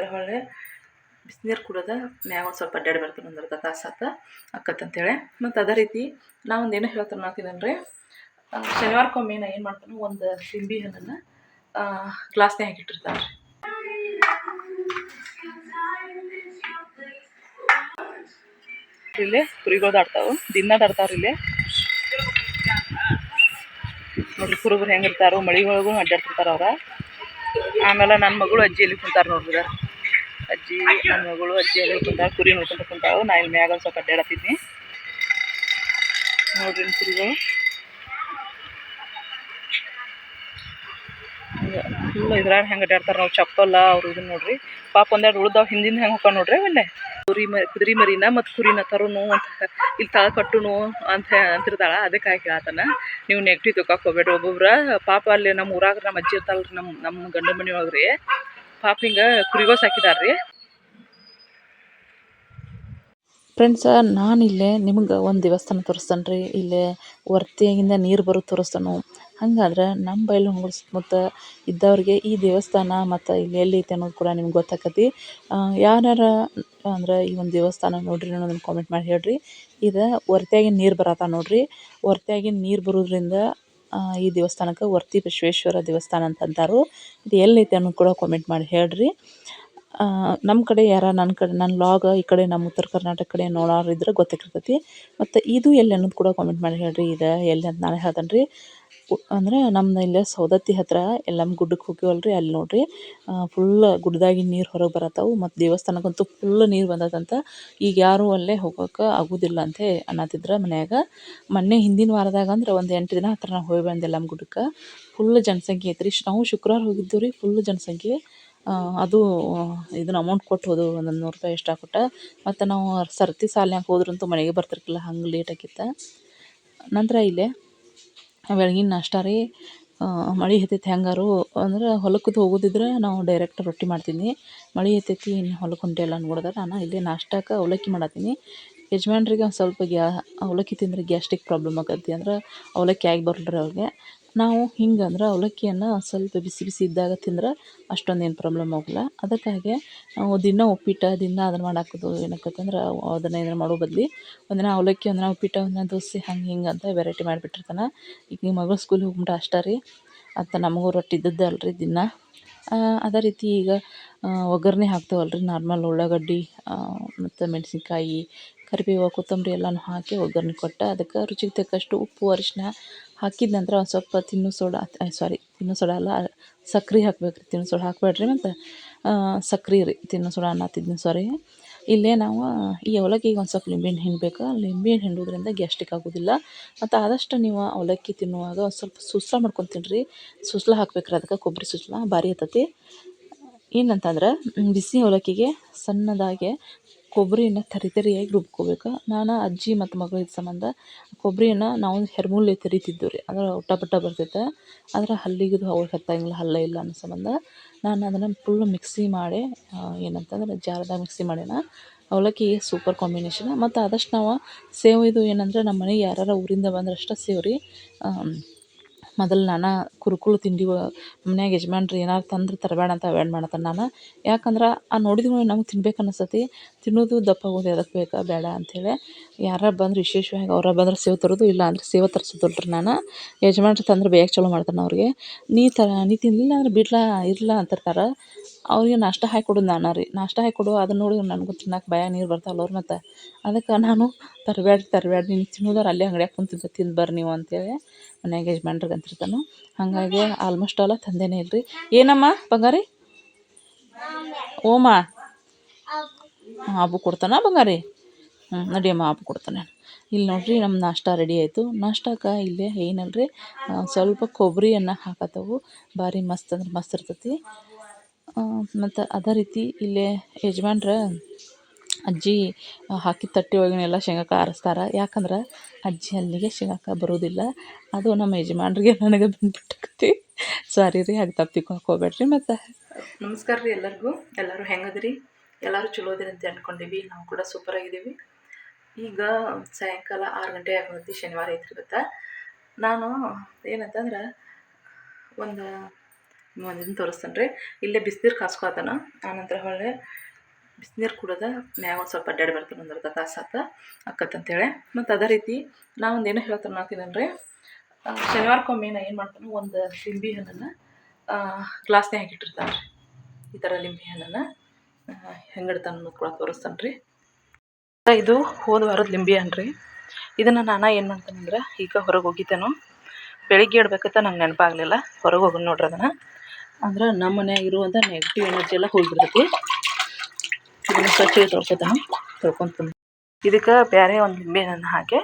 ನಂತರ ಹೊಳೆ ಬಿಸಿನೀರು ಕುಡಿದ ಮ್ಯಾಗ ಒಂದು ಸ್ವಲ್ಪ ಅಡ್ಡಾಡಿ ಬರ್ತೀನಿ ಒಂದು ಅರ್ಧ ತಾಸು ಆತ ಅಕ್ಕತ್ತಂತೇಳಿ ಮತ್ತು ಅದೇ ರೀತಿ ನಾವು ಒಂದು ಏನೋ ಹೇಳ್ತಾರೆ ನಾಲ್ಕಿದಂದ್ರೆ ಶನಿವಾರಕ್ಕೊಮ್ಮೆ ನಾ ಏನು ಮಾಡ್ತಾನೆ ಒಂದು ಸಿಂಬಿ ಹಣ್ಣನ್ನು ಗ್ಲಾಸ್ನೇ ಹಾಕಿಟ್ಟಿರ್ತಾರೆ ಇಲ್ಲೇ ಕುರಿಗಳು ಆಡ್ತಾವೆ ದಿನ ಆಡ್ತಾವ್ರಿ ಇಲ್ಲೇ. ನೋಡ್ರಿ ಕುರುಬ್ರು ಹೆಂಗಿರ್ತಾರೋ ಮಳಿಗೊಳಗೂ ಅಡ್ಡಾಡ್ತಿರ್ತಾರ ಅವ್ರ. ಆಮೇಲೆ ನನ್ನ ಮಗಳು ಅಜ್ಜಿ ಇಲ್ಲಿ ಕುಂತಾರೆ ನೋಡ್ರಿ. ಅಜ್ಜಿ ನನ್ನ ಮಗಳು ಅಜ್ಜಿ ಎಲ್ಲ ಕುಂತ ಕುರಿ ನೋಡ್ಕೊಂತ ಕುಂತಾವು. ನಾ ಇಲ್ಲಿ ಮ್ಯಾಗ ಒಂದು ಸ್ವಲ್ಪ ಅಡ್ಡಾಡತ್ತಿದ್ನಿ ನೋಡ್ರಿ ಕುರಿಗಳು. ಫುಲ್ ಇದ್ರಾಗ ಹೆಂಗೆ ಅಡ್ಡಾಡ್ತಾರೆ ನಾವು ಚಪ್ಪಲ್ಲ, ಅವ್ರು ಇದನ್ನ ನೋಡ್ರಿ. ಪಾಪ ಒಂದೆರಡು ಉಳ್ದಾವ್, ಹಿಂದಿಂದ ಹೆಂಗೆ ಹೋಗ್ಕೊಂಡು ನೋಡ್ರಿ ಒಳ್ಳೆ. ಕುರಿ ಮ ಕುದುರಿ ಮರಿನ ಮತ್ತು ಕುರಿನ ತರುನು ಅಂತ ಇಲ್ಲಿ ತಳ ಕಟ್ಟುನು ಅಂತ ಅಂತಿರ್ತಾಳ. ಅದಕ್ಕಾಗಿ ಆತನ ನೀವು ನೆಗೆಟಿವ್ ಹೋಗ್ಬೇಡ್ರಿ ಒಬ್ಬೊಬ್ರ. ಪಾಪ ಅಲ್ಲಿ ನಮ್ಮ ಊರಾಗ ನಮ್ಮ ಅಜ್ಜಿ ಇರ್ತಾಳ್ರಿ ನಮ್ಮ ನಮ್ಮ ಗಂಡ ಮನೆ ಪಾಪ ಹಿಂಗೆ ಕುರಿಗಳು ಸಾಕಿದಾರ್ರಿ ಫ್ರೆಂಡ್ಸ ನಾನು ಇಲ್ಲೇ ನಿಮ್ಗೆ ಒಂದು ದೇವಸ್ಥಾನ ತೋರಿಸ್ತಾನೆ ರೀ ಇಲ್ಲೇ ವರ್ತಿಯಾಗಿಂದ ನೀರು ಬರೋದು ತೋರಿಸ್ತಾನು. ಹಂಗಾದ್ರೆ ನಮ್ಮ ಬೈಲಹೊಂಗಲ ಸುತ್ತಮುತ್ತ ಇದ್ದವ್ರಿಗೆ ಈ ದೇವಸ್ಥಾನ ಮತ್ತು ಇಲ್ಲಿ ಎಲ್ಲಿ ಐತೆ ಅನ್ನೋದು ಕೂಡ ನಿಮ್ಗೆ ಗೊತ್ತಾಕತಿ. ಯಾರ್ಯಾರ ಅಂದ್ರೆ ಈ ಒಂದು ದೇವಸ್ಥಾನ ನೋಡ್ರಿ ಅನ್ನೋದನ್ನು ಕಾಮೆಂಟ್ ಮಾಡಿ ಹೇಳ್ರಿ. ಇದು ವರ್ತಿಯಾಗಿ ನೀರು ಬರತ್ತ ನೋಡ್ರಿ. ವರ್ತಿಯಾಗಿ ನೀರು ಬರೋದ್ರಿಂದ ಈ ದೇವಸ್ಥಾನಕ್ಕೆ ವರ್ತಿ ಬಸವೇಶ್ವರ ದೇವಸ್ಥಾನ ಅಂತ ಅಂತಾರು. ಇದು ಎಲ್ಲೈತೆ ಅನ್ನೋದು ಕೂಡ ಕಾಮೆಂಟ್ ಮಾಡಿ ಹೇಳ್ರಿ. ನಮ್ಮ ಕಡೆ ಯಾರ ನನ್ನ ಕಡೆ ನನ್ನ ಲಾಗ್ ಈ ಕಡೆ ನಮ್ಮ ಉತ್ತರ ಕರ್ನಾಟಕ ಕಡೆ ನೋಡೋರು ಇದ್ರೆ ಗೊತ್ತಾಗಿರ್ತೈತಿ ಮತ್ತು ಇದು ಎಲ್ಲಿ ಅನ್ನೋದು ಕೂಡ ಕಾಮೆಂಟ್ ಮಾಡಿ ಹೇಳ್ರಿ ಇದು ಎಲ್ಲಿ ಅಂತ ನಾನು ಹೇಳ್ತೇನೆ ರೀ ಅಂದ್ರೆ ನಮ್ಮ ಇಲ್ಲೇ ಸೌದತ್ತಿ ಹತ್ತಿರ ಎಲ್ಲಮ್ಮ ಗುಡ್ಡಕ್ಕೆ ಹೋಗಿವಲ್ಲ ರೀ ಅಲ್ಲಿ ನೋಡಿರಿ. ಫುಲ್ ಗುಡ್ಡದಾಗಿ ನೀರು ಹೊರಗೆ ಬರತ್ತಾವು, ಮತ್ತು ದೇವಸ್ಥಾನಕ್ಕಂತೂ ಫುಲ್ ನೀರು ಬಂದದಂತ ಈಗ ಯಾರೂ ಅಲ್ಲೇ ಹೋಗೋಕೆ ಆಗೋದಿಲ್ಲ ಅಂತ ಅನ್ನತ್ತಿದ್ರೆ ಮನ್ಯಾಗ. ಮೊನ್ನೆ ಹಿಂದಿನ ವಾರದಾಗ ಅಂದ್ರೆ ಒಂದು ಎಂಟು ದಿನ ಹತ್ರ ನಾವು ಹೋಗಿ ಬಂದೆ ಎಲ್ಲಮ್ಮ ಗುಡ್ಡಕ್ಕೆ. ಫುಲ್ ಜನಸಂಖ್ಯೆ ಐತ್ರಿ ನಾವು ಶುಕ್ರವಾರ ಹೋಗಿದ್ದು ರೀ ಫುಲ್ ಜನಸಂಖ್ಯೆ. ಅದು ಇದನ್ನ ಅಮೌಂಟ್ ಕೊಟ್ಟು ಹೋದವು ಒಂದು ನೂರು ರೂಪಾಯಿ ಎಷ್ಟು ಕೊಟ್ಟು, ಮತ್ತು ನಾವು ಸರತಿ ಸಾಲ್ನ್ಯಾಗ ಹೋದ್ರಂತೂ ಮನೆಗೆ ಬರ್ತಿರ್ಕಿಲ್ಲ, ಹಂಗೆ ಲೇಟ್ ಆಗಿತ್ತು ನಂತರ ಇಲ್ಲೇ, ಬೆಳಗಿನ ನಾಷ್ಟ ರೀ ಮಳೆ ಹತ್ತೈತಿ ಹೆಂಗಾರು, ಅಂದ್ರೆ ಹೊಲಕ್ಕದ್ದು ಹೋಗೋದಿದ್ರೆ ನಾವು ಡೈರೆಕ್ಟ್ ರೊಟ್ಟಿ ಮಾಡ್ತೀನಿ. ಮಳೆ ಹತ್ತೈತಿ, ಇನ್ನು ಹೊಲಕ್ಕೆ ಹೊಂಟಿಯಲ್ಲ ನೋಡಿದ್ರೆ ನಾನು ಇಲ್ಲಿ ನಾಷ್ಟಕ್ಕೆ ಅವಲಕ್ಕಿ ಮಾಡತ್ತೀನಿ ಯಜಮಾನ್ರಿಗೆ ಒಂದು ಸ್ವಲ್ಪ ಗ್ಯಾ, ಅವಲಕ್ಕಿ ತಿಂದರೆ ಗ್ಯಾಸ್ಟಿಕ್ ಪ್ರಾಬ್ಲಮ್ ಆಗತ್ತೆ ಅಂದ್ರೆ ಅವಲಕ್ಕಿ ಆಗಿ ಬರಲ್ರಿ ಅವ್ರಿಗೆ. ನಾವು ಹಿಂಗೆ ಅಂದ್ರೆ ಅವಲಕ್ಕಿಯನ್ನು ಸ್ವಲ್ಪ ಬಿಸಿ ಬಿಸಿ ಇದ್ದಾಗ ತಿಂದ್ರೆ ಅಷ್ಟೊಂದು ಏನು ಪ್ರಾಬ್ಲಮ್ ಆಗೋಲ್ಲ ಅದಕ್ಕಾಗೆ ನಾವು ದಿನ ಉಪ್ಪಿಟ್ಟು, ದಿನ ಅದನ್ನು ಮಾಡಾಕೋದು ಏನಕ್ಕಂದ್ರೆ ಅದನ್ನು ಇದನ್ನು ಮಾಡೋ ಬದ್ಲು ಒಂದಿನ ಅವಲಕ್ಕಿ, ಒಂದಿನ ಉಪ್ಪಿಟ್ಟು, ಒಂದಿನ ದೋಸೆ ಹಂಗೆ ಹಿಂಗೆ ಅಂತ ವೆರೈಟಿ ಮಾಡಿಬಿಟ್ಟಿರ್ತಾನೆ. ಈಗ ನಿಮ್ಮ ಮಗಳು ಸ್ಕೂಲಿಗೆ ಹೋಗ್ಬಿಟ್ಟು ಅಷ್ಟೇ ರೀ. ಅಂತ ನಮಗೂ ರೊಟ್ಟಿ ಇದ್ದದ್ದೇ ಅಲ್ರಿ ದಿನ. ಅದೇ ರೀತಿ ಈಗ ಒಗ್ಗರಣೆ ಹಾಕ್ತೇವಲ್ಲ ರೀ ನಾರ್ಮಲ್ ಉಳ್ಳಾಗಡ್ಡಿ ಮತ್ತು ಮೆಣಸಿನ್ಕಾಯಿ, ಕರಿಬೇವು, ಕೊತ್ತಂಬರಿ ಎಲ್ಲನೂ ಹಾಕಿ ಒಗ್ಗರಣೆ ಕೊಟ್ಟು ಅದಕ್ಕೆ ರುಚಿಗೆ ತಕ್ಕಷ್ಟು ಉಪ್ಪು ಅರಿಶಿನ ಹಾಕಿದ ನಂತರ ಒಂದು ಸ್ವಲ್ಪ ತಿನ್ನು ಸೋಡಾ ಸಾರಿ ತಿನ್ನು ಸೋಡಾ ಅಲ್ಲ, ಸಕ್ರೆ ಹಾಕ್ಬೇಕು ತಿನ್ನೋ ಸೋಡಾ ಹಾಕ್ಬೇಡ್ರಿ ಮತ್ತು ಸಕ್ರೆ ರೀ, ತಿನ್ನೋ ಸೋಡಾ ಅನ್ನತ್ತಿದ್ನಿ ಸಾರಿ ಇಲ್ಲೇ ನಾವು, ಈ ಅವಲಕ್ಕಿಗೆ ಒಂದು ಸ್ವಲ್ಪ ಲಿಂಬೆಹಣ್ಣು ಹಿಂಡಬೇಕು, ಲಿಂಬೆಹಣ್ಣು ಹಿಂಡೋದ್ರಿಂದ ಗ್ಯಾಸ್ಟಿಕ್ ಆಗೋದಿಲ್ಲ. ಮತ್ತು ಆದಷ್ಟು ನೀವು ಅವಲಕ್ಕಿ ತಿನ್ನುವಾಗ ಒಂದು ಸ್ವಲ್ಪ ಸುಸ್ಲ ಮಾಡ್ಕೊಂಡು ತಿನ್ನಿರಿ ಸುಸ್ಲ ಹಾಕ್ಬೇಕ್ರಿ, ಅದಕ್ಕೆ ಕೊಬ್ಬರಿ ಸುಸ್ಲ ಭಾರಿ ಆತತಿ. ಏನಂತಂದ್ರೆ, ಬಿಸಿ ಅವಲಕ್ಕಿಗೆ ಸಣ್ಣದಾಗೆ ಕೊಬ್ಬರಿನ ತರಿ ತರಿಯಾಗಿ ರುಬ್ಕೋಬೇಕು. ನಾನು ಅಜ್ಜಿ ಮತ್ತು ಮಗಳ ಸಂಬಂಧ ಕೊಬ್ಬರಿನ ನಾವು ಹೆರ್ಮುಲ್ಲಿ ತೆರಿತಿದ್ದು ರೀ. ಅಂದ್ರೆ ಉಟ ಪಟ್ಟ ಬರ್ತೈತೆ. ಆದ್ರೆ ಹಲ್ಲಿಗಿದು ಹತ್ತಂಗಿಲ್ಲ, ಹಲ್ಲ ಇಲ್ಲ ಅನ್ನೋ ಸಂಬಂಧ ನಾನು ಅದನ್ನು ಫುಲ್ ಮಿಕ್ಸಿ ಮಾಡಿ ಏನಂತಂದ್ರೆ ಜಾರ್ದಾಗ ಮಿಕ್ಸಿ ಮಾಡ್ಯಾನ ಅವಲಕ್ಕಿ ಸೂಪರ್ ಕಾಂಬಿನೇಷನ್ ಮತ್ತು ಆದಷ್ಟು ನಾವು ಸೇವ್ ಇದು ಏನಂದ್ರೆ ನಮ್ಮ ಮನೆಗೆ ಯಾರಾರ ಊರಿಂದ ಬಂದ್ರೆ ಅಷ್ಟೇ ಸೇವ್ ರೀ. ಮೊದಲು ನಾನು ಕುರುಕುಲು ತಿಂಡಿ ಮನ್ಯಾಗ ಯಜಮಾನ್ರು ಏನಾರು ತಂದ್ರೆ ತರಬೇಡ ಅಂತ ಅವಾಯ್ಡ್ ಮಾಡತ್ತೇನೆ ನಾನು. ಯಾಕಂದ್ರೆ ಆ ನೋಡಿದ ನಮ್ಗೆ ತಿನ್ಬೇಕು ಅನಿಸ್ತತಿ. ತಿನ್ನೋದು ದಪ್ಪ ಆಗೋದು ಎದಕ್ಕೆ ಬೇಕಾ? ಬೇಡ ಅಂಥೇಳಿ ಯಾರ ಬಂದ್ರೆ ವಿಶೇಷವಾಗಿ ಅವ್ರು ಬಂದ್ರೆ ಸೇವೆ ತರೋದು ಇಲ್ಲ ಅಂದ್ರೆ ಸೇವೆ ತರ್ಸೋದಿಲ್ಲ ರೀ ನಾನು. ಯಜಮಾನ್ರು ತಂದ್ರೆ ಬೇಗ ಚಲೋ ಮಾಡ್ತಾನೆ ಅವ್ರಿಗೆ. ನೀ ತರ ನೀ ತಿನ್ನಲಿಲ್ಲ ಅಂದ್ರೆ ಬಿಡ್ಲಾ ಇರಲ್ಲ ಅಂತಿರ್ತಾರೆ. ಅವ್ರಿಗೆ ನಾಷ್ಟ ಹಾಕಿ ನಾನು ರೀ. ನಾಷ್ಟ ಹಾಕಿ ಕೊಡು, ಅದನ್ನ ನೋಡಿ ನನಗೂ ತಿನ್ನಕ್ಕೆ ಭಯ, ನೀರು ಬರ್ತಾವಲ್ಲ ಅವ್ರು ಮತ್ತು. ಅದಕ್ಕೆ ನಾನು ತರಬೇಡ್ರಿ ತರಬೇಡ್ರಿ ನೀನು ತಿನ್ನೋದಾರೆ ಅಲ್ಲೇ ಅಂಗಡಿಯಾಗ ಕುಂತು ತಿಂದು ಬರ್ರಿ ನೀವು ಅಂತೇಳಿ ಮನ್ಯಾಗ ಯಜಮಾನ್ರಿಗೆ ಅಂತಿರ್ತಾನು ಹಾಗಾಗಿ ಆಲ್ಮೋಸ್ಟ್ ಆಲ್ ತಂದೇನೆ ಇಲ್ರಿ. ಏನಮ್ಮ ಬಂಗಾರಿ? ಓಮ? ಹಾಬು ಕೊಡ್ತಾನ ಬಂಗಾರಿ? ಹ್ಞೂ ನಡಿಯಮ್ಮ ಹಾಬು ಕೊಡ್ತಾನೆ ಇಲ್ಲಿ ನೋಡಿರಿ ನಮ್ಮ ನಾಷ್ಟ ರೆಡಿ ಆಯಿತು. ನಾಷ್ಟಕ್ಕೆ ಇಲ್ಲೇ ಏನಲ್ಲ ರೀ ಸ್ವಲ್ಪ ಕೊಬ್ಬರಿಯನ್ನು ಹಾಕತ್ತವು. ಭಾರಿ ಮಸ್ತ್ ಅಂದ್ರೆ ಮಸ್ತ್ ಇರ್ತೈತಿ. ಮತ್ತು ಅದೇ ರೀತಿ ಇಲ್ಲೇ ಯಜಮಾನ್ರ ಅಜ್ಜಿ ಹಾಕಿದ ತಟ್ಟೆ ಒಳಗಿನೆಲ್ಲ ಶೇಂಗಾಕ ಆರಿಸ್ತಾರೆ. ಯಾಕಂದ್ರೆ ಅಜ್ಜಿ ಅಲ್ಲಿಗೆ ಶೇಂಗಾಕ ಬರೋದಿಲ್ಲ. ಅದು ನಮ್ಮ ಯಜಮಾನ್ರಿಗೆ ನನಗೆ ಬಂದ್ಬಿಟ್ಟೈತಿ ಸಾರಿ ರೀ, ಹಾಗೆ ತಪ್ಪು ಹಾಕೋಬೇಡ್ರಿ ಮತ್ತು. ನಮಸ್ಕಾರ ರೀ ಎಲ್ಲರಿಗೂ. ಎಲ್ಲರೂ ಹೆಂಗದ್ರಿ? ಎಲ್ಲರೂ ಚಲೋ ಅಂತ ಅಂದ್ಕೊಂಡಿವಿ ನಾವು ಕೂಡ ಸೂಪರ್ ಆಗಿದ್ದೀವಿ. ಈಗ ಸಾಯಂಕಾಲ ಆರು ಗಂಟೆ ಆಗೋತಿ ಶನಿವಾರ ಐತ್ರಿ ಗೊತ್ತಾ? ನಾನು ಏನಂತಂದ್ರೆ, ಒಂದು ಒಂದಿನ ತೋರಿಸ್ತಾನೆ ರೀ ಇಲ್ಲೇ ಬಿಸಿನೀರು ಕಾಸ್ಕೊತಾನ ಆನಂತರ ಹೊಳ್ಳೆ ಬಿಸಿನೀರು ಕುಡಿದ ಮ್ಯಾಗ ಒಂದು ಸ್ವಲ್ಪ ಅಡ್ಡಾಡಿ ಬರ್ತಾನೆ ಒಂದು ಅರ್ಧ ತಾಸು ಆತ ಅಕ್ಕತ್ತಂತೇಳಿ ಮತ್ತು ಅದೇ ರೀತಿ ನಾ ಒಂದು ಏನೋ ಹೇಳ್ತಾನೆ ಹಾಕಿದ್ದೇನೆ ರೀ ಶನಿವಾರಕ್ಕೊಮ್ಮೆ ನಾ ಏನು ಮಾಡ್ತಾನೆ, ಒಂದು ಲಿಂಬಿ ಹಣ್ಣನ್ನು ಗ್ಲಾಸ್ನೇ ಹಾಕಿಟ್ಟಿರ್ತಾನೆ ರೀ ಈ ಥರ ಲಿಂಬಿ ಹಣ್ಣನ್ನು ಹೆಂಗಿಡ್ತಾನೆ ಅನ್ನೋದು ಕೂಡ ತೋರಿಸ್ತಾನೆ ರೀ ಇದು ಹೋದ ವಾರದ ಲಿಂಬಿ ಹಣ್ಣು ರೀ ಇದನ್ನು ನಾನು ಏನು ಮಾಡ್ತಾನಂದ್ರೆ, ಈಗ ಹೊರಗೆ ಹೋಗಿದ್ದೇನೋ, ಬೆಳಿಗ್ಗೆ ಇಡ್ಬೇಕಂತ ನಂಗೆ ನೆನಪಾಗಲಿಲ್ಲ. ಹೊರಗೆ ಹೋಗೋಣ ನೋಡ್ರಿ ಅದನ್ನು. ಅಂದ್ರೆ ನಮ್ಮ ಮನ್ಯಾಗ ಇರುವಂಥ ನೆಗೆಟಿವ್ ಎನರ್ಜಿ ಎಲ್ಲ ಹೋಗಿಬಿಡ್ತೈತಿ. ಇದನ್ನ ಸ್ವಚ್ಛವಾಗಿ ತೊಳ್ಕೊತಾನ ತೊಳ್ಕೊಂತೀನಿ ಇದಕ್ಕೆ ಬೇರೆ ಒಂದು ಲಿಂಬೆ ಹಣ್ಣನ್ನು ಹಾಕಿ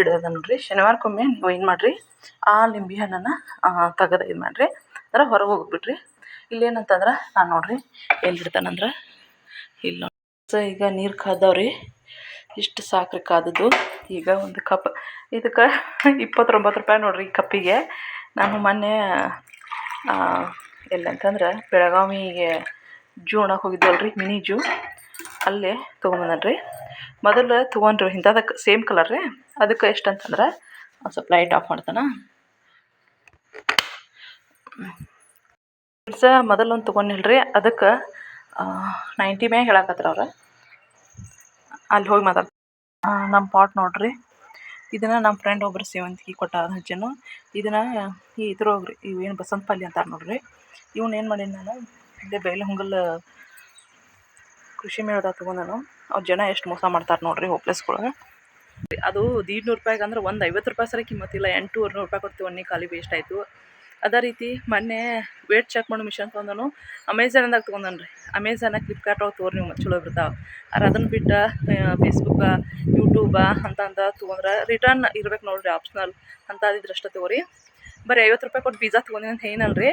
ಇಡೋದ ನೋಡ್ರಿ. ಶನಿವಾರಕ್ಕೊಮ್ಮೆ ನೀವು ಏನು ಮಾಡಿರಿ, ಆ ಲಿಂಬೆ ಹಣ್ಣನ್ನು ತೆಗೆದು ಇದು ಮಾಡಿರಿ. ಅಂದ್ರೆ ಹೊರಗೆ ಹೋಗ್ಬಿಟ್ರಿ. ಇಲ್ಲೇನಂತಂದ್ರೆ ನಾನು ನೋಡ್ರಿ ಎಲ್ಲಿ ಇಡ್ತಾನಂದ್ರೆ ಇಲ್ಲ ಸೊ, ಈಗ ನೀರು ಕಾದವ್ರಿ ಇಷ್ಟು ಸಾಕ್ರಿ ಕಾದದ್ದು ಈಗ ಒಂದು ಕಪ್, ಇದಕ್ಕೆ ಇಪ್ಪತ್ತೊಂಬತ್ತು ರೂಪಾಯಿ ನೋಡ್ರಿ ಈ ಕಪ್ಪಿಗೆ. ನಾನು ಮೊನ್ನೆ ಎಲ್ಲಂತಂದ್ರೆ ಬೆಳಗಾವಿಗೆ ಜೂ ಅಣ್ಣ ಹೋಗಿದ್ವಲ್ಲ ರೀ ಮಿನಿ ಜೂ. ಅಲ್ಲೇ ತೊಗೊಂಬಂದ್ರಿ ರೀ ಮೊದಲು ತೊಗೊಂಡ್ರಿ ಇಂಥದಕ್ಕೆ ಸೇಮ್ ಕಲರ್ ರೀ. ಅದಕ್ಕೆ ಎಷ್ಟು ಅಂತಂದ್ರೆ ಒಂದು ಸ್ವಲ್ಪ ಲೈಟ್ ಆಫ್ ಮಾಡ್ತಾನೆ. ಸ ಮೊದಲೊಂದು ತೊಗೊಂಡಿಲ್ಲ ರೀ ಅದಕ್ಕೆ ನೈಂಟಿ ಮ್ಯಾಗ ಹೇಳಕತ್ರ ಅವ್ರು. ಅಲ್ಲಿ ಹೋಗಿ ಮಾತಾಡ್ತಾರೆ ನಮ್ಮ ಪಾಟ್ ನೋಡಿರಿ. ಇದನ್ನು ನಮ್ಮ ಫ್ರೆಂಡ್ ಒಬ್ಬರು ಸೇವಂತಿಗೆ ಕೊಟ್ಟ ಹಚ್ಚನು ಇದನ್ನು ಈ ಇದ್ರೊಳಗ್ರಿ ಇವು ಏನು ಬಸಂತ ಪಲ್ಯ ಅಂತಾರೆ ನೋಡ್ರಿ. ಇವ್ನ ಏನು ಮಾಡೀನಿ ನಾನು, ಇಲ್ಲೇ ಬೈಲಹೊಂಗಲ ಕೃಷಿ ಮೇಳದಾಗ ತೊಗೊಂಡನು ಅವ್ರು ಜನ ಎಷ್ಟು ಮೋಸ ಮಾಡ್ತಾರೆ ನೋಡ್ರಿ ಹೋಪ್ಲೆಸ್ಗಳು ಅದು ದೀಡ್ನೂರು ರೂಪಾಯಿಗೆ ಅಂದ್ರೆ ಒಂದು ಐವತ್ತು ರೂಪಾಯಿ ಸರಿ ಕಿಮ್ಮತ್ತಿಲ್ಲ ಎಂಟು ನೂರು ರೂಪಾಯಿ ಕೊಡ್ತೀವಿ ಒನ್ನಿ ಖಾಲಿ ವೇಸ್ಟ್ ಆಯಿತು. ಅದೇ ರೀತಿ ಮೊನ್ನೆ ವೇಟ್ ಚೆಕ್ ಮಾಡೋ ಮಿಷನ್ ತೊಗೊಂಡನು ಅಮೆಝಾನ್ದಾಗ ತೊಗೊಂಡನು ರೀ. ಅಮೆಝಾನ ಫ್ಲಿಪ್ಕಾರ್ಟ್ ಒಳಗೆ ತೋರಿ ನೀವು ಚಲೋ ಬರ್ತಾವೆ ಆದ್ರೆ ಅದನ್ನು ಬಿಟ್ಟು ಫೇಸ್ಬುಕ್ಕ ಯೂಟ್ಯೂಬ ಅಂತ ಅಂತ ತೊಗೊಂಡ್ರೆ ರಿಟರ್ನ್ ಇರ್ಬೇಕು ನೋಡ್ರಿ ಆಪ್ಷನಲ್ ಅಂತ ಅದಿದ್ರೆ ಅಷ್ಟೇ ತೊಗೊರಿ. ಬರೀ ಐವತ್ತು ರೂಪಾಯಿ ಕೊಟ್ಟು ಬೀಜ ತೊಗೊಂಡಿನಿ ಅಂತ ಏನಲ್ಲ ರೀ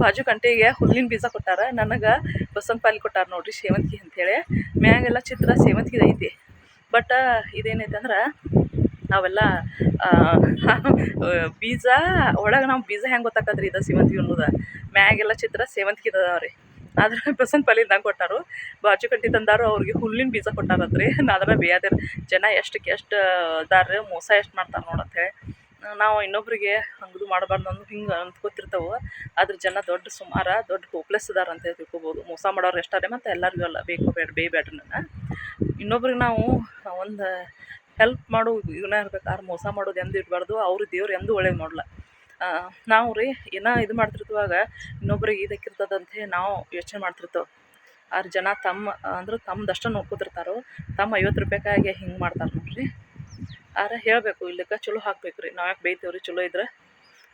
ಬಾಜು ಗಂಟೆಗೆ ಹುಲ್ಲಿನ ಬೀಜ ಕೊಟ್ಟಾರ. ನನಗೆ ಬಸಂತ ಪಾಲಿ ಕೊಟ್ಟಾರ ನೋಡ್ರಿ ಸೇವಂತಿಗೆ ಅಂತೇಳಿ ಮ್ಯಾಗೆಲ್ಲ ಚಿತ್ರ ಸೇವಂತಿಗೆ ಐತಿ. ಬಟ್ ಇದೇನೈತೆ ಅಂದ್ರೆ ನಾವೆಲ್ಲ ಬೀಜ, ಒಳಗೆ ನಾವು ಬೀಜ ಹೆಂಗೆ ಗೊತ್ತಾಕತ್ರಿ ಇದು ಸೇವಂತಿಗೆ ಅನ್ನೋದು? ಮ್ಯಾಗೆಲ್ಲ ಚಿತ್ರ ಸೇವಂತಿಗೆ ಇದಾವ್ರಿ ರೀ ಆದ್ರೆ ಬಸಂತ ಪಾಲಿಂದಂಗೆ ಕೊಟ್ಟಾರು. ಬಾಜು ಕಟ್ಟಿ ತಂದಾರು, ಅವ್ರಿಗೆ ಹುಲ್ಲಿನ ಬೀಜ ಕೊಟ್ಟಾರತ್ರಿ. ಅದ್ರ ಬೇಯದಿರ, ಜನ ಎಷ್ಟಕ್ಕೆ ಎಷ್ಟು ದಾರ ಮೋಸ ಎಷ್ಟು ಮಾಡ್ತಾರೆ ನೋಡತ್ತೆ ನಾವು ಇನ್ನೊಬ್ರಿಗೆ ಹಂಗದು ಮಾಡಬಾರ್ದು ಅಂದು ಹಿಂಗೆ ಅಂದ್ಕೋತಿರ್ತವೆ ಆದ್ರೆ ಜನ ದೊಡ್ಡ ಸುಮಾರ, ದೊಡ್ಡ ಹೋಪ್ಲೆಸ್ ಇದಾರೆ ಅಂತ ತಿಳ್ಕೊಬೋದು. ಮೋಸ ಮಾಡೋರು ಎಷ್ಟಾರೆ ಮತ್ತು ಎಲ್ಲರಿಗೂ ಅಲ್ಲ, ಬೇಕು ಬೇಡ ಬೇಯ್ಬೇಡ್ರಿ ನನ್ನ ಇನ್ನೊಬ್ರಿಗೆ ನಾವು ಒಂದು ಹೆಲ್ಪ್ ಮಾಡೋ ಇರ್ಬೇಕು ಇರ್ಬೇಕಾದ್ರೆ ಮೋಸ ಮಾಡೋದು ಎಂದು ಇಡಬಾರ್ದು, ಅವ್ರು ದೇವ್ರು ಎಂದು ಒಳ್ಳೇದು ಮಾಡಲ್ಲ ನಾವು ರೀ ಏನೋ ಇದು ಮಾಡ್ತಿರ್ತೀವಾಗ ಇನ್ನೊಬ್ರಿಗೆ ಇದಕ್ಕಿರ್ತದಂತೆ ನಾವು ಯೋಚನೆ ಮಾಡ್ತಿರ್ತೇವೆ. ಆರು ಜನ ತಮ್ಮ ಅಂದ್ರೆ ತಮ್ಮದಷ್ಟು ನೋಡ್ಕೊತಿರ್ತಾರೋ ತಮ್ಮ ಐವತ್ತು ರೂಪಾಯಿಗಾಗಿ ಹಿಂಗೆ ಮಾಡ್ತಾರೆ ನೋಡ್ರಿ. ಆದ್ರೆ ಹೇಳಬೇಕು, ಇಲ್ಲಕ್ಕೆ ಚಲೋ ಹಾಕ್ಬೇಕು ರೀ ನಾವು ಯಾಕೆ ಬೈತೇವ್ರಿ ರೀ ಚಲೋ ಇದ್ರೆ.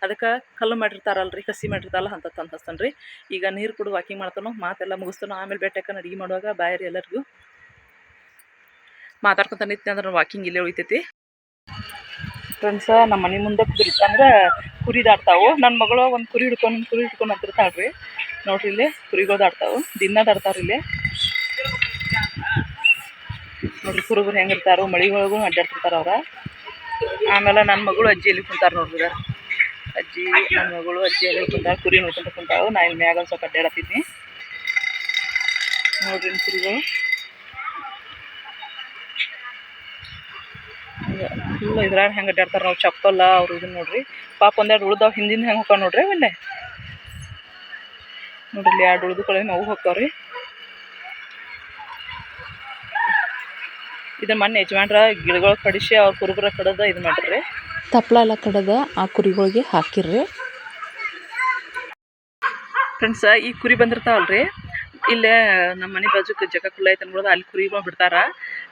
ಅದಕ್ಕೆ ಕಲ್ಲು ಮಾಡಿರ್ತಾರಲ್ಲ ರೀ ಕಸಿ ಮಾಡಿರ್ತಾರಲ್ಲ ಅಂತ ತಂದು ರೀ ಈಗ ನೀರು ಕುಡಿದು ವಾಕಿಂಗ್ ಮಾಡ್ತಾನೋ, ಮಾತೆಲ್ಲ ಮುಗಿಸ್ತಾನೋ, ಆಮೇಲೆ ಬೆಟ್ಟಕ್ಕೆ ಅಡುಗೆ ಮಾಡುವಾಗ ಬಾಯರಿ ಎಲ್ಲರಿಗೂ ಮಾತಾಡ್ಕೊತ ನಿಂತೆ ಅಂದ್ರೆ ವಾಕಿಂಗ್ ಇಲ್ಲೇ ಉಳಿತೈತಿ. ಫ್ರೆಂಡ್ಸ ನಮ್ಮ ಮನೆ ಮುಂದೆ ಕುರಿ ಅಂದ್ರೆ ಕುರಿ ದಾಡ್ತಾವು ನನ್ನ ಮಗಳು ಒಂದು ಕುರಿ ಹಿಡ್ಕೊಂಡು ಕುರಿ ಹಿಡ್ಕೊಂಡು ಅಂತಿರ್ತಾಳ್ರಿ ನೋಡ್ರಿ ಇಲ್ಲಿ ಕುರಿಗಳು ದಾಡ್ತಾವು ದಿನ ದಾಡ್ತಾವ್ರಿ ಇಲ್ಲಿ. ನೋಡ್ರಿ ಕುರುಗರು ಹೆಂಗಿರ್ತಾರೋ ಮಳೆ ಅಡ್ಡಾಡ್ತಿರ್ತಾರ ಅವ್ರ. ಆಮೇಲೆ ನನ್ನ ಮಗಳು ಅಜ್ಜಿ ಎಲ್ಲಿ ಕುಂತಾರೆ ನೋಡ್ರಿ ಅಜ್ಜಿ ನನ್ನ ಮಗಳು ಅಜ್ಜಿ ಎಲ್ಲಿ ಕುಂತಾರ, ಕುರಿ ನೋಡ್ಕೊಂತ ಕುಂತಾವು. ನಾ ಇಲ್ಲಿ ಮ್ಯಾಗ ಒಂದು ಸ್ವಲ್ಪ ಅಡ್ಡಾಡತ್ತಿದ್ನಿ. ನೋಡ್ರಿ ಕುರಿಗಳು. ಫುಲ್ ಇದ್ರಾಗ ಹೆಂಗೆ ಅಡ್ಡಾಡ್ತಾರೆ ನಾವು ಚಪ್ಪಲ್ಲ ಅವ್ರು ಇದನ್ನ ನೋಡ್ರಿ. ಪಾಪ ಒಂದೆರಡು ಉಳ್ದಾವ್ ಹಿಂದಿಂದ ಹೆಂಗೆ ಹೋಗ್ತಾವ ನೋಡ್ರಿ ಅವಲ್ಲೇ ನೋಡ್ರಿ ಎರಡು ಉಳ್ದು ಕಡೆ ನಾವು ಹೋಗ್ತಾವ್ರಿ ಇದನ್ನ ಮೊನ್ನೆ ಯಜಮಾನ್ರ ಗಿಡಗಳು ಕಡಿಸಿ ಅವ್ರ ಕುರುಬರ ಕಡದ ಇದು ಮಾಡ್ರಿ. ತಪ್ಪಲ ಎಲ್ಲ ಕಡದ ಆ ಕುರಿಗಳಿಗೆ ಹಾಕಿರ್ರಿ. ಫ್ರೆಂಡ್ಸ ಈ ಕುರಿ ಬಂದಿರ್ತಾವಲ್ರಿ. ಇಲ್ಲೇ ನಮ್ಮ ಮನೆ ಬಾಜುಕ್ ಜಗ ಕುಲ್ಲ ಐತೆ ಅನ್ಬೋದು, ಅಲ್ಲಿ ಕುರಿಗಳು ಬಿಡ್ತಾರ.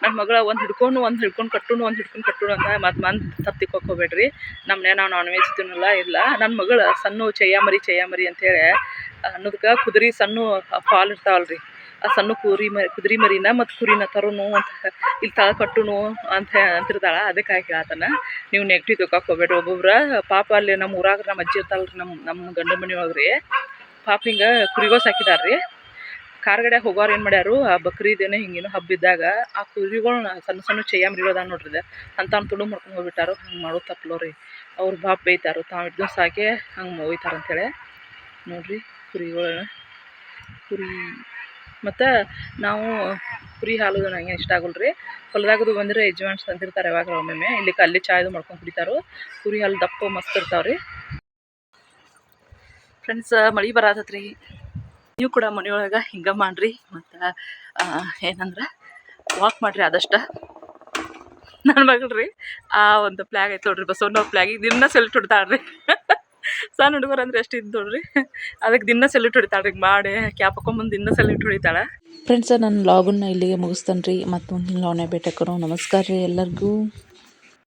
ನಮ್ಮ ಮಗಳ ಒಂದು ಹಿಡ್ಕೊಂಡು ಒಂದು ಹಿಡ್ಕೊಂಡು ಕಟ್ಟುನು, ಒಂದು ಹಿಡ್ಕೊಂಡು ಕಟ್ಟುನು ಅಂತ ಮತ್ತು ಮಂದಿ ತಿಕ್ಕೋಕ್ ಹೋಗ್ಬೇಡ್ರಿ. ನಮ್ಮನೆ ನಾವು ನಾನ್ ವೆಜ್ ತಿನ್ನಲ್ಲ, ಇಲ್ಲ. ನನ್ನ ಮಗಳು ಸಣ್ಣ ಚಯ್ಯ ಮರಿ ಅಂತೇಳಿ, ಅನ್ನೋದಕ್ಕೆ ಕುದುರೆ ಸಣ್ಣ ಫಾಲ್ ಇರ್ತಾವಲ್ರಿ. ಆ ಸಣ್ಣ ಕುರಿ ಮರಿ ಕುದುರೆ ಮರಿನ ಮತ್ತು ಕುರಿನ ತರುನು ಅಂತ ಇಲ್ಲಿ ತಳ ಕಟ್ಟುನು ಅಂತ ಅಂತಿರ್ತಾಳೆ ಅದಕ್ಕೆ ಹೇಳತ್ತಾನ ನೀವು ನೆಗೆಟಿವ್ ತಿಳ್ಕೊಕ್ ಹೋಗ್ಬೇಡ್ರಿ. ಒಬ್ಬೊಬ್ರ ಪಾಪ ಅಲ್ಲಿ ನಮ್ಮ ಊರಾಗ ನಮ್ಮ ಅಜ್ಜಿ ಇರ್ತಾವಲ್ರಿ ನಮ್ಮ ನಮ್ಮ ಗಂಡ ಮನೆ ಒಳಗೆ ರೀ ಪಾಪ ಹಿಂಗೆ ಕುರಿಗಳು ಸಾಕಿದಾರೆ ರೀ ಕಾರ್ಗಡೆ ಹೋಗೋರು ಏನು ಮಾಡ್ಯಾರು, ಆ ಬಕ್ರೀದೇನೋ ಹಿಂಗೇನೋ ಹಬ್ಬ ಇದ್ದಾಗ ಆ ಕುರಿಗಳನ್ನ ಸಣ್ಣ ಸಣ್ಣ ಚಯ್ಯ ಮರಿಗಳು ನೋಡ್ರಿ ಅಂಥವ್ನ ತುಳು ಮಾಡ್ಕೊಂಡು ಹೋಗ್ಬಿಟ್ಟಾರು, ಹಂಗೆ ಮಾಡೋ ತಪ್ಪಲೋರಿ ಅವ್ರು ಬಾಪ್ ಬೈತಾರು, ತಾವು ಹಿಡ್ದು ಸಾಕೆ ಹಂಗೆ ಒಯ್ತಾರೆ ಅಂತೇಳಿ ನೋಡಿರಿ ಕುರಿಗಳನ್ನ ಕುರಿ ಮತ್ತು ನಾವು ಕುರಿ ಹಾಲು ನಂಗೆ ಇಷ್ಟ ಆಗಲ್ರಿ. ರೀ ಹೊಲದಾಗದು ಬಂದರೆ ಯಜಮಾನ್ಸ್ ತಂದಿರ್ತಾರೆ ಯಾವಾಗ ಒಮ್ಮೊಮ್ಮೆ. ಇಲ್ಲಿ ಅಲ್ಲಿ ಚಾಯ್ದು ಮಾಡ್ಕೊಂಡು ಕುಡಿತಾರೋ. ಕುರಿ ಹಾಲು ದಪ್ಪ ಮಸ್ತ್ ಇರ್ತಾವ್ರಿ. ಫ್ರೆಂಡ್ಸ್ ಮಳೆ ಬರತತ್ರಿ. ನೀವು ಕೂಡ ಮನೆಯೊಳಗೆ ಹಿಂಗೆ ಮಾಡ್ರಿ, ಮತ್ತು ಏನಂದ್ರೆ ವಾಕ್ ಮಾಡಿರಿ ಆದಷ್ಟು. ನನ್ನ ಮಗಳ್ರಿ, ಆ ಒಂದು ಫ್ಲ್ಯಾಗ್ ಐತೆ ನೋಡ್ರಿ ಬಸವಣ್ಣ ಫ್ಲ್ಯಾಗಿಗೆ ದಿನ ಸೆಲ್ಯೂಟ್ ಹೊಡ್ತಾಳ್ರಿ. ಸಣ್ಣ ಹುಡುಗರು ಅಂದ್ರೆ ಎಷ್ಟು ಇದ್ದು ನೋಡ್ರಿ. ಅದಕ್ಕೆ ದಿನ ಸೆಲ್ಯೂಟ್ ಹೊಡಿತಾಳ್ರಿ ಮಾಡಿ, ಕ್ಯಾಪ್ ಹಾಕೊಂಬಂದು ದಿನ ಸೆಲ್ಯೂಟ್ ಹೊಡಿತಾಳೆ. ಫ್ರೆಂಡ್ಸ ನನ್ನ ಲಾಗನ್ನ ಇಲ್ಲಿಗೆ ಮುಗಿಸ್ತಾನೆ ರೀ ಮತ್ತು ಮುಂದಿನ ಭೇಟಿ ನಮಸ್ಕಾರ ರೀ ಎಲ್ಲರಿಗೂ.